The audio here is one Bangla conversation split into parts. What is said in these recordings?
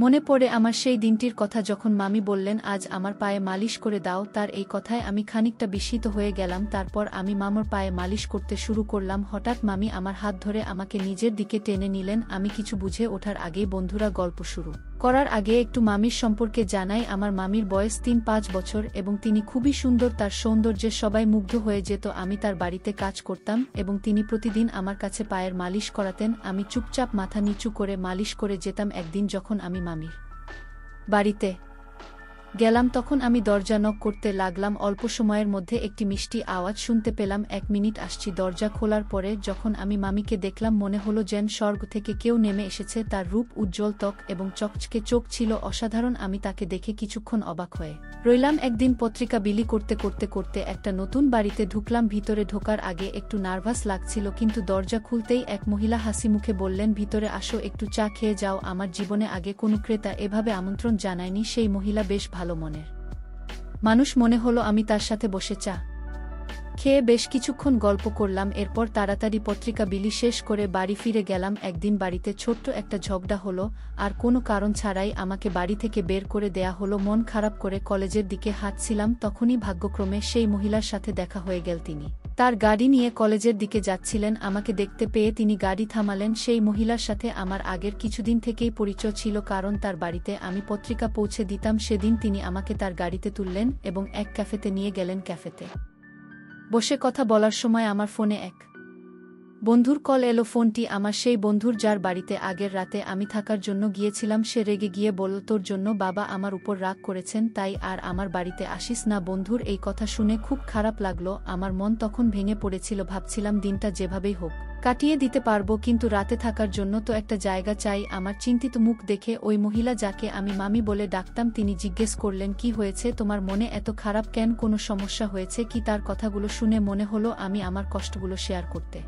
মনে পড়ে আমার সেই দিনটির কথা যখন মামি বললেন, আজ আমার পায়ে মালিশ করে দাও। তার এই কথায় আমি খানিকটা বিস্মিত হয়ে গেলাম। তারপর আমি মামার পায়ে মালিশ করতে শুরু করলাম। হঠাৎ মামি আমার হাত ধরে আমাকে নিজের দিকে টেনে নিলেন। আমি কিছু বুঝে ওঠার আগেই বন্ধুরা গল্প শুরু। করার আগে একটু মামির সম্পর্কে জানাই, আমার মামির বয়স তিন পাঁচ বছর এবং তিনি খুবই সুন্দর, তার সৌন্দর্যে সবাই মুগ্ধ হয়ে যেত, আমি তার বাড়িতে কাজ করতাম এবং তিনি প্রতিদিন আমার কাছে পায়ের মালিশ করাতেন, আমি চুপচাপ মাথা নিচু করে মালিশ করে যেতাম একদিন যখন আমি মামির বাড়িতে। গেলাম তখন আমি দরজা নক করতে লাগলাম, অল্প সময়ের মধ্যে একটি মিষ্টি আওয়াজ শুনতে পেলাম, এক মিনিট আসছি দরজা খোলার পরে যখন আমি মামিকে দেখলাম মনে হলো যেন স্বর্গ থেকে কেউ নেমে এসেছে, তার রূপ উজ্জ্বল ত্বক এবং চকচকে চোখ ছিল অসাধারণ, আমি তাকে দেখে কিছুক্ষণ অবাক হয়ে রইলাম। একদিন পত্রিকা বিলি করতে করতে করতে একটা নতুন বাড়িতে ঢুকলাম, ভিতরে ঢোকার আগে একটু নার্ভাস লাগছিল, কিন্তু দরজা খুলতেই এক মহিলা হাসি মুখে বললেন, ভিতরে আসো, একটু চা খেয়ে যাও, আমার জীবনে আগে কোনো ক্রেতা এভাবে আমন্ত্রণ জানায়নি, সেই মহিলা বেশ ভালো মনের। মানুষ মনে হলো, আমি তার সাথে বসে চা খেয়ে বেশ কিছুক্ষণ গল্প করলাম, এরপর তাড়াতাড়ি পত্রিকা বিলি শেষ করে বাড়ি ফিরে গেলাম। একদিন বাড়িতে ছোট্ট একটা ঝগড়া হলো, আর কোনো কারণ ছাড়াই আমাকে বাড়ি থেকে বের করে দেয়া হলো। মন খারাপ করে কলেজের দিকে হাঁটছিলাম, তখনই ভাগ্যক্রমে সেই মহিলার সাথে দেখা হয়ে গেল তিনি। তার গাড়ি নিয়ে কলেজের দিকে যাচ্ছিলেন। আমাকে দেখতে পেয়ে তিনি গাড়ি থামালেন। সেই মহিলার সাথে আমার আগের কিছুদিন থেকেই পরিচয় ছিল, কারণ তার বাড়িতে আমি পত্রিকা পৌঁছে দিতাম। সেদিন তিনি আমাকে তার গাড়িতে তুললেন এবং এক ক্যাফেতে নিয়ে গেলেন ক্যাফেতে। বসে কথা বলার সময় আমার ফোনে এক বন্ধুর কল এলো ফোনটি আমার সেই বন্ধুর যার বাড়িতে আগের রাতে আমি থাকার জন্য গিয়েছিলাম, সে রেগে গিয়ে বলল, তোর জন্য বাবা আমার উপর রাগ করেছেন, তাই আর আমার বাড়িতে আসিস না। বন্ধুর এই কথা শুনে খুব খারাপ লাগল, আমার মন তখন ভেঙে পড়েছিল, ভাবছিলাম দিনটা যেভাবেই হোক কাটিয়ে দিতে পারব, কিন্তু রাতে থাকার জন্য তো একটা জায়গা চাই, আমার চিন্তিত মুখ দেখে ওই মহিলা যাকে আমি মামি বলে ডাকতাম, তিনি জিজ্ঞেস করলেন, কি হয়েছে? তোমার মনে এত খারাপ কেন? কোনো সমস্যা হয়েছে কি? তার কথাগুলো শুনে মনে হলো, আমি আমার কষ্টগুলো শেয়ার করতে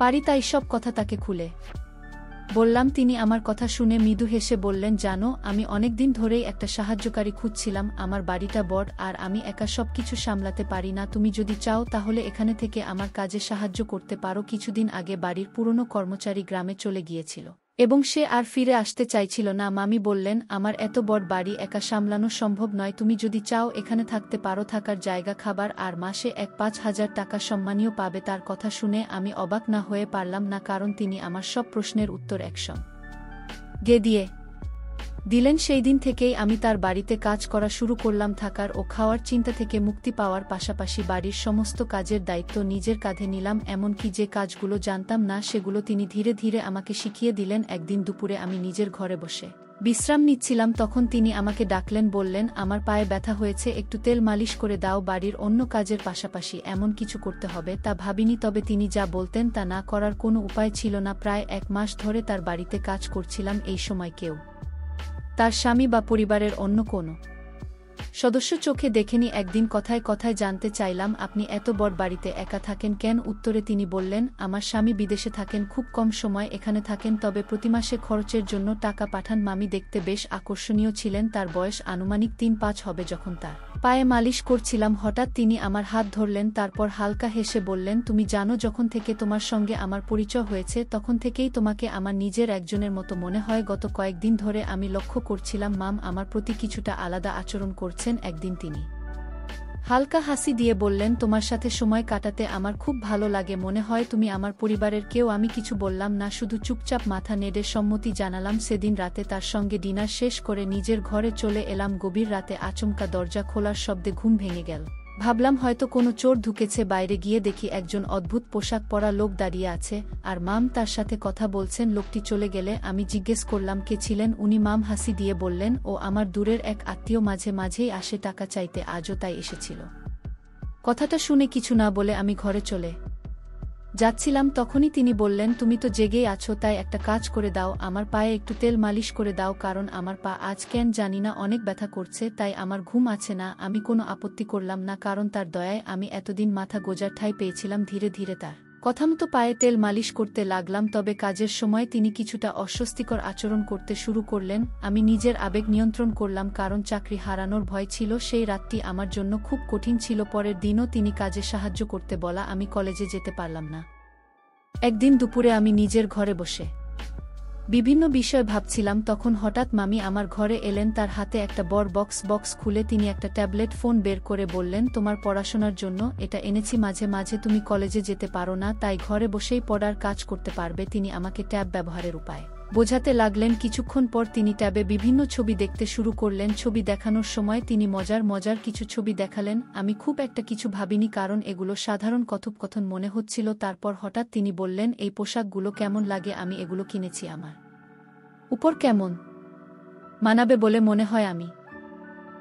পারি তাই সব কথা তাকে খুলে। বললাম, তিনি আমার কথা শুনে মৃদু হেসে বললেন, জানো, আমি অনেক দিন ধরেই একটা সাহায্যকারী খুঁজছিলাম, আমার বাড়িটা বড়, আর আমি একা সব কিছু সামলাতে পারি না। তুমি যদি চাও তাহলে এখানে থেকে আমার কাজে সাহায্য করতে পারো। কিছুদিন আগে বাড়ির পুরনো কর্মচারী গ্রামে চলে গিয়েছিল। এবং সে আর ফিরে আসতে চাইছিল না। মামি বললেন, আমার এত বড় বাড়ি একা সামলানো সম্ভব নয়। তুমি যদি চাও এখানে থাকতে পারো, থাকার জায়গা, খাবার, আর মাসে এক পাঁচ হাজার টাকা সম্মানীয় পাবে তার কথা শুনে আমি অবাক না হয়ে পারলাম না, কারণ তিনি আমার সব প্রশ্নের উত্তর একসঙ্গে দিয়ে দিলেন সেই দিন থেকেই আমি তার বাড়িতে কাজ করা শুরু করলাম থাকার ও খাওয়ার চিন্তা থেকে মুক্তি পাওয়ার পাশাপাশি বাড়ির সমস্ত কাজের দায়িত্ব নিজের কাঁধে নিলাম, এমনকি যে কাজগুলো জানতাম না সেগুলো তিনি ধীরে ধীরে আমাকে শিখিয়ে দিলেন একদিন দুপুরে আমি নিজের ঘরে বসে। বিশ্রাম নিচ্ছিলাম তখন তিনি আমাকে ডাকলেন, বললেন, আমার পায়ে ব্যথা হয়েছে, একটু তেল মালিশ করে দাও, বাড়ির অন্য কাজের পাশাপাশি এমন কিছু করতে হবে তা ভাবিনি, তবে তিনি যা বলতেন তা না করার কোনো উপায় ছিল না। প্রায় এক মাস ধরে তার বাড়িতে কাজ করছিলাম, এই সময় কেউ তার স্বামী বা পরিবারের অন্য কোনো। সদস্য চোখে দেখেনি, একদিন কথায় কথায় জানতে চাইলাম, আপনি এত বড় বাড়িতে একা থাকেন কেন? উত্তরে তিনি বললেন, আমার স্বামী বিদেশে থাকেন, খুব কম সময় এখানে থাকেন, তবে প্রতিমাসে খরচের জন্য টাকা পাঠান, মামি দেখতে বেশ আকর্ষণীয় ছিলেন, তার বয়স আনুমানিক তিন পাঁচ হবে যখন তার পায়ে মালিশ করছিলাম, হঠাৎ তিনি আমার হাত ধরলেন, তারপর হালকা হেসে বললেন, তুমি জানো, যখন থেকে তোমার সঙ্গে আমার পরিচয় হয়েছে, তখন থেকেই তোমাকে আমার নিজের একজনের মতো মনে হয়, গত কয়েকদিন ধরে আমি লক্ষ্য করছিলাম, মাম, আমার প্রতি কিছুটা আলাদা আচরণ করছেন একদিন তিনি। হালকা হাসি দিয়ে বললেন, তোমার সাথে সময় কাটাতে আমার খুব ভালো লাগে। মনে হয় তুমি আমার পরিবারের কেউ। আমি কিছু বললাম না, শুধু চুপচাপ মাথা নেড়ে সম্মতি জানালাম। সেদিন রাতে তার সঙ্গে ডিনার শেষ করে নিজের ঘরে চলে এলাম। গভীর রাতে আচমকা দরজা খোলার শব্দে ঘুম ভেঙে গেল। ভাবলাম হয়তো কোনো চোর ঢুকেছে বাইরে গিয়ে দেখি একজন অদ্ভুত পোশাক পরা লোক দাঁড়িয়ে আছে, আর মাম তার সাথে কথা বলছেন, লোকটি চলে গেলে আমি জিজ্ঞেস করলাম কে ছিলেন, উনি মাম হাসি দিয়ে বললেন, ও আমার দূরের এক আত্মীয়, মাঝে মাঝেই আসে টাকা চাইতে, আজও তাই এসেছিল। কথাটা শুনে কিছু না বলে আমি ঘরে চলে যাচ্ছিলাম তখনই তিনি বললেন, তুমি তো জেগেই আছো, তাই একটা কাজ করে দাও, আমার পায়ে একটু তেল মালিশ করে দাও, কারণ আমার পা আজ কেন জানি না অনেক ব্যথা করছে, তাই আমার ঘুম আছে না, আমি কোনো আপত্তি করলাম না, কারণ তার দয়ায় আমি এতদিন মাথা গোজার ঠাই পেয়েছিলাম ধীরে ধীরে তার। কথামতো পায়ে তেল মালিশ করতে লাগলাম তবে কাজের সময় তিনি কিছুটা অস্বস্তিকর আচরণ করতে শুরু করলেন, আমি নিজের আবেগ নিয়ন্ত্রণ করলাম কারণ চাকরি হারানোর ভয় ছিল, সেই রাতটি আমার জন্য খুব কঠিন ছিল, পরের দিনও তিনি কাজে সাহায্য করতে বলা আমি কলেজে যেতে পারলাম না। একদিন দুপুরে আমি নিজের ঘরে বসে বিভিন্ন বিষয় ভাবছিলাম, তখন হঠাৎ মামি আমার ঘরে এলেন, তার হাতে একটা বড় বক্স বক্স খুলে তিনি একটা ট্যাবলেট, ফোন বের করে বললেন, তোমার পড়াশোনার জন্য এটা এনেছি, মাঝে মাঝে তুমি কলেজে যেতে পারো না, তাই ঘরে বসেই পড়ার কাজ করতে পারবে, তিনি আমাকে ট্যাব ব্যবহারের উপায়। বোঝাতে লাগলেন কিছুক্ষণ পর তিনি ট্যাবে বিভিন্ন ছবি দেখতে শুরু করলেন। ছবি দেখানোর সময় তিনি মজার মজার কিছু ছবি দেখালেন। আমি খুব একটা কিছু ভাবিনি কারণ এগুলো সাধারণ কথোপকথন মনে হচ্ছিল। তারপর হঠাৎ তিনি বললেন, এই পোশাকগুলো কেমন লাগে? আমি এগুলো কিনেছি আমার। উপর কেমন? মানাবে বলে মনে হয় আমি।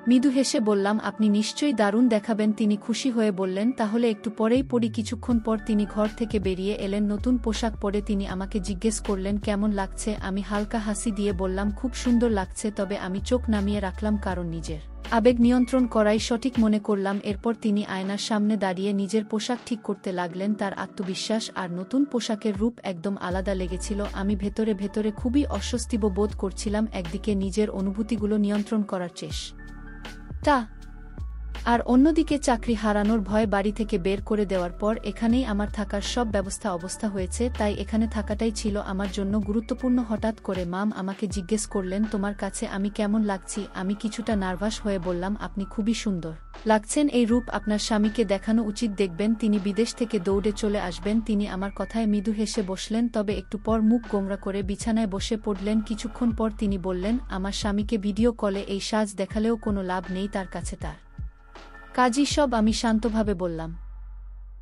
মৃদু হেসে বললাম, আপনি নিশ্চয়ই দারুণ দেখাবেন। তিনি খুশি হয়ে বললেন, তাহলে একটু পরেই পড়ি। কিছুক্ষণ পর তিনি ঘর থেকে বেরিয়ে এলেন, নতুন পোশাক পরে তিনি আমাকে জিজ্ঞেস করলেন, কেমন লাগছে? আমি হালকা হাসি দিয়ে বললাম, খুব সুন্দর লাগছে, তবে আমি চোখ নামিয়ে রাখলাম কারণ নিজের আবেগ নিয়ন্ত্রণ করাই সঠিক মনে করলাম। এরপর তিনি আয়নার সামনে দাঁড়িয়ে নিজের পোশাক ঠিক করতে লাগলেন, তার আত্মবিশ্বাস আর নতুন পোশাকের রূপ একদম আলাদা লেগেছিল। আমি ভেতরে ভেতরে খুবই অস্বস্তিব বোধ করছিলাম, একদিকে নিজের অনুভূতিগুলো নিয়ন্ত্রণ করার চেষ্টা তা আর অন্যদিকে চাকরি হারানোর ভয় বাড়ি থেকে বের করে দেওয়ার পর এখানেই আমার থাকার সব ব্যবস্থা অবস্থা হয়েছে, তাই এখানে থাকাটাই ছিল আমার জন্য গুরুত্বপূর্ণ হঠাৎ করে। মাম আমাকে জিজ্ঞেস করলেন, তোমার কাছে আমি কেমন লাগছি? আমি কিছুটা নার্ভাস হয়ে বললাম, আপনি খুবই সুন্দর। লাগছেন এই রূপ আপনার স্বামীকে দেখানো উচিত, দেখবেন তিনি বিদেশ থেকে দৌড়ে চলে আসবেন, তিনি আমার কথায় মৃদু হেসে বসলেন, তবে একটু পর মুখ গোমরা করে বিছানায় বসে পড়লেন, কিছুক্ষণ পর তিনি বললেন, আমার স্বামীকে ভিডিও কলে এই সাজ দেখালেও কোনো লাভ নেই তার কাছে তার। কাজই সব আমি শান্তভাবে বললাম।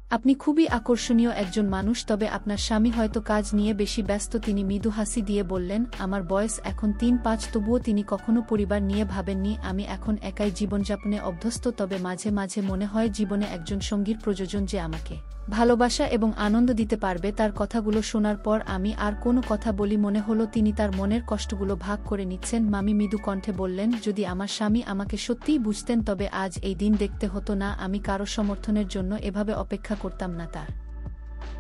আপনি খুবই আকর্ষণীয় একজন মানুষ, তবে আপনার স্বামী হয়তো কাজ নিয়ে বেশি ব্যস্ত। তিনি মৃদু হাসি দিয়ে বললেন, আমার বয়স এখন তিন পাঁচ, তবুও তিনি কখনো পরিবার নিয়ে ভাবেননি। আমি এখন একাই জীবনযাপনে অভ্যস্ত, তবে মাঝে মাঝে মনে হয় জীবনে একজন সঙ্গীর প্রয়োজন যে আমাকে। ভালোবাসা এবং আনন্দ দিতে পারবে তার কথাগুলো শোনার পর আমি আর কোনো কথা বলি মনে হলো তিনি তার মনের কষ্টগুলো ভাগ করে নিচ্ছেন। মামি মৃদু কণ্ঠে বললেন, যদি আমার স্বামী আমাকে সত্যিই বুঝতেন তবে আজ এই দিন দেখতে হতো না। আমি কারও সমর্থনের জন্য এভাবে অপেক্ষা করতাম না তার।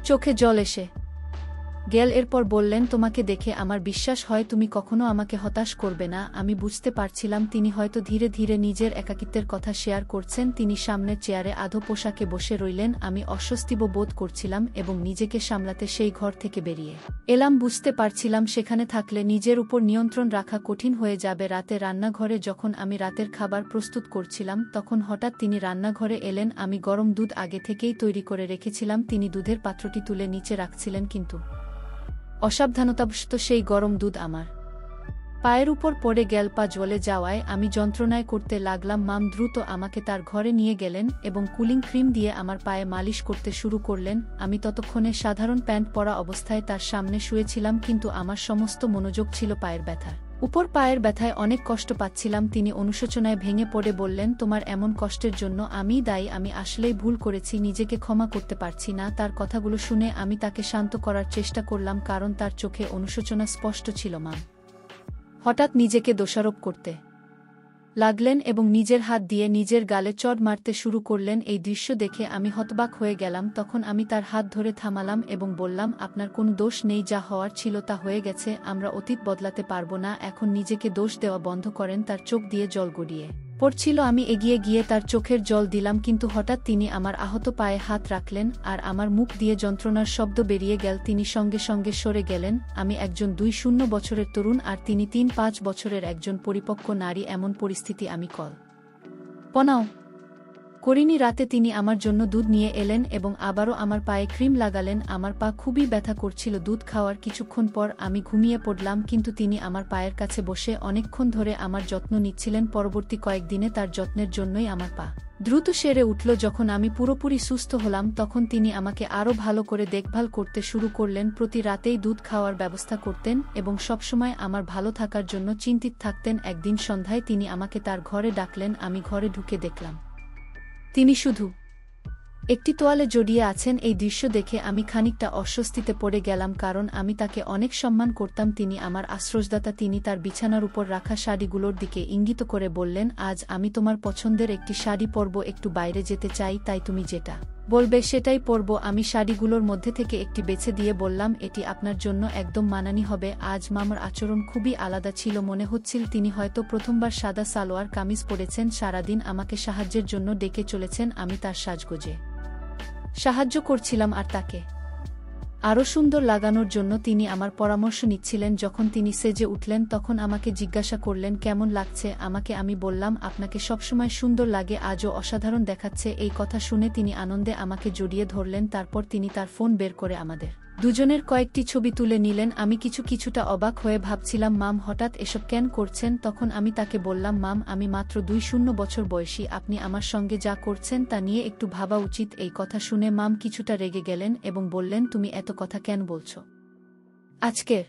চোখে জল এসে গেল এরপর বললেন, তোমাকে দেখে আমার বিশ্বাস হয় তুমি কখনো আমাকে হতাশ করবে না। আমি বুঝতে পারছিলাম তিনি হয়তো ধীরে ধীরে নিজের একাকিত্বের কথা শেয়ার করছেন। তিনি সামনের চেয়ারে আধো পোশাকে বসে রইলেন। আমি অস্বস্তিব বোধ করছিলাম এবং নিজেকে সামলাতে সেই ঘর থেকে বেরিয়ে এলাম। বুঝতে পারছিলাম সেখানে থাকলে নিজের উপর নিয়ন্ত্রণ রাখা কঠিন হয়ে যাবে। রাতে রান্নাঘরে যখন আমি রাতের খাবার প্রস্তুত করছিলাম, তখন হঠাৎ তিনি রান্নাঘরে এলেন। আমি গরম দুধ আগে থেকেই তৈরি করে রেখেছিলাম। তিনি দুধের পাত্রটি তুলে নিচে রাখছিলেন কিন্তু অসাবধানতাবশত সেই গরম দুধ আমার। পায়ের উপর পড়ে গেল পা জ্বলে যাওয়ায় আমি যন্ত্রণায় করতে লাগলাম, মাম, দ্রুত আমাকে তার ঘরে নিয়ে গেলেন এবং কুলিং ক্রিম দিয়ে আমার পায়ে মালিশ করতে শুরু করলেন। আমি ততক্ষণে সাধারণ প্যান্ট পরা অবস্থায় তার সামনে শুয়েছিলাম, কিন্তু আমার সমস্ত মনোযোগ ছিল পায়ের ব্যথার। উপর পায়ের ব্যথায় অনেক কষ্ট পাচ্ছিলাম, তিনি অনুশোচনায় ভেঙে পড়ে বললেন, তোমার এমন কষ্টের জন্য আমি দায়ী, আমি আসলেই ভুল করেছি, নিজেকে ক্ষমা করতে পারছি না। তার কথাগুলো শুনে আমি তাকে শান্ত করার চেষ্টা করলাম, কারণ তার চোখে অনুশোচনা স্পষ্ট ছিল, মা। হঠাৎ নিজেকে দোষারোপ করতে লাগলেন এবং নিজের হাত দিয়ে নিজের গালে চড় মারতে শুরু করলেন। এই দৃশ্য দেখে আমি হতবাক হয়ে গেলাম। তখন আমি তার হাত ধরে থামালাম এবং বললাম, আপনার কোন দোষ নেই, যা হওয়ার ছিল তা হয়ে গেছে, আমরা অতীত বদলাতে পারব না। এখন নিজেকে দোষ দেওয়া বন্ধ করেন, তার চোখ দিয়ে জল গড়িয়ে। পড়ছিল, আমি এগিয়ে গিয়ে তার চোখের জল দিলাম, কিন্তু হঠাৎ তিনি আমার আহত পায়ে হাত রাখলেন আর আমার মুখ দিয়ে যন্ত্রণার শব্দ বেরিয়ে গেল। তিনি সঙ্গে সঙ্গে সরে গেলেন, আমি একজন দুই শূন্য বছরের তরুণ আর তিনি তিন পাঁচ বছরের একজন পরিপক্ক নারী, এমন পরিস্থিতি আমি কল। পনাও করিনি, রাতে তিনি আমার জন্য দুধ নিয়ে এলেন এবং আবারও আমার পায়ে ক্রিম লাগালেন। আমার পা খুবই ব্যথা করছিল, দুধ খাওয়ার কিছুক্ষণ পর আমি ঘুমিয়ে পড়লাম, কিন্তু তিনি আমার পায়ের কাছে বসে অনেকক্ষণ ধরে আমার যত্ন নিচ্ছিলেন। পরবর্তী কয়েকদিনে তার যত্নের জন্যই আমার পা দ্রুত সেরে উঠল। যখন আমি পুরোপুরি সুস্থ হলাম, তখন তিনি আমাকে আরও ভালো করে দেখভাল করতে শুরু করলেন, প্রতি রাতেই দুধ খাওয়ার ব্যবস্থা করতেন এবং সবসময় আমার ভালো থাকার জন্য চিন্তিত থাকতেন। একদিন সন্ধ্যায় তিনি আমাকে তার ঘরে ডাকলেন, আমি ঘরে ঢুকে দেখলাম। তিনি শুধু একটি তোয়ালে জড়িয়ে আছেন এই দৃশ্য দেখে আমি খানিকটা অস্বস্তিতে পড়ে গেলাম কারণ আমি তাকে অনেক সম্মান করতাম। তিনি আমার আশ্রয়দাতা, তিনি তার বিছানার উপর রাখা শাড়িগুলোর দিকে ইঙ্গিত করে বললেন, আজ আমি তোমার পছন্দের একটি শাড়ি পরব, একটু বাইরে যেতে চাই, তাই তুমি যেটা বলবে, সেটাই পরব। আমি শাড়িগুলোর মধ্যে থেকে একটি বেছে দিয়ে বললাম, এটি আপনার জন্য একদম মানানি হবে। আজ মামার আচরণ খুবই আলাদা ছিল, মনে হচ্ছিল তিনি হয়তো প্রথমবার সাদা সালোয়ার, কামিজ পরেছেন, সারাদিন আমাকে সাহায্যের জন্য ডেকে চলেছেন, আমি তার সাজগোজে সাহায্য করছিলাম আর তাকে আরও সুন্দর লাগানোর জন্য তিনি আমার পরামর্শ নিচ্ছিলেন যখন তিনি সেজে উঠলেন তখন আমাকে জিজ্ঞাসা করলেন, কেমন লাগছে? আমাকে আমি বললাম, আপনাকে সবসময় সুন্দর লাগে, আজও অসাধারণ দেখাচ্ছে। এই কথা শুনে তিনি আনন্দে আমাকে জড়িয়ে ধরলেন, তারপর তিনি তার ফোন বের করে আমাদের দুজনের কয়েকটি ছবি তুলে নিলেন। আমি কিছু কিছুটা অবাক হয়ে ভাবছিলাম, মাম, হঠাৎ এসব কেন করছেন? তখন আমি তাকে বললাম, মাম, আমি মাত্র দুই শূন্য বছর বয়সী। আপনি আমার সঙ্গে যা করছেন তা নিয়ে একটু ভাবা উচিত। এই কথা শুনে মাম কিছুটা রেগে গেলেন এবং বললেন, তুমি এত কথা কেন বলছো? আজকের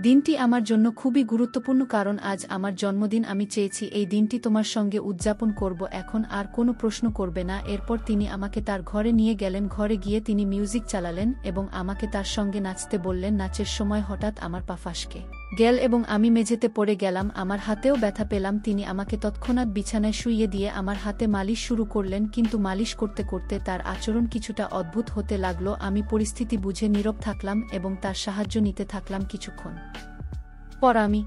দিনটি আমার জন্য খুবই গুরুত্বপূর্ণ কারণ আজ আমার জন্মদিন, আমি চেয়েছি এই দিনটি তোমার সঙ্গে উদযাপন করব, এখন আর কোনো প্রশ্ন করবে না। এরপর তিনি আমাকে তার ঘরে নিয়ে গেলেন, ঘরে গিয়ে তিনি মিউজিক চালালেন এবং আমাকে তার সঙ্গে নাচতে বললেন, নাচের সময় হঠাৎ আমার পা ফাঁসকে। গেল এবং আমি মেঝেতে পড়ে গেলাম, আমার হাতেও ব্যথা পেলাম, তিনি আমাকে তৎক্ষণাৎ বিছানায় শুইয়ে দিয়ে আমার হাতে মালিশ শুরু করলেন, কিন্তু মালিশ করতে করতে তার আচরণ কিছুটা অদ্ভুত হতে লাগল, আমি পরিস্থিতি বুঝে নীরব থাকলাম এবং তার সাহায্য নিতে থাকলাম কিছুক্ষণ। পর আমি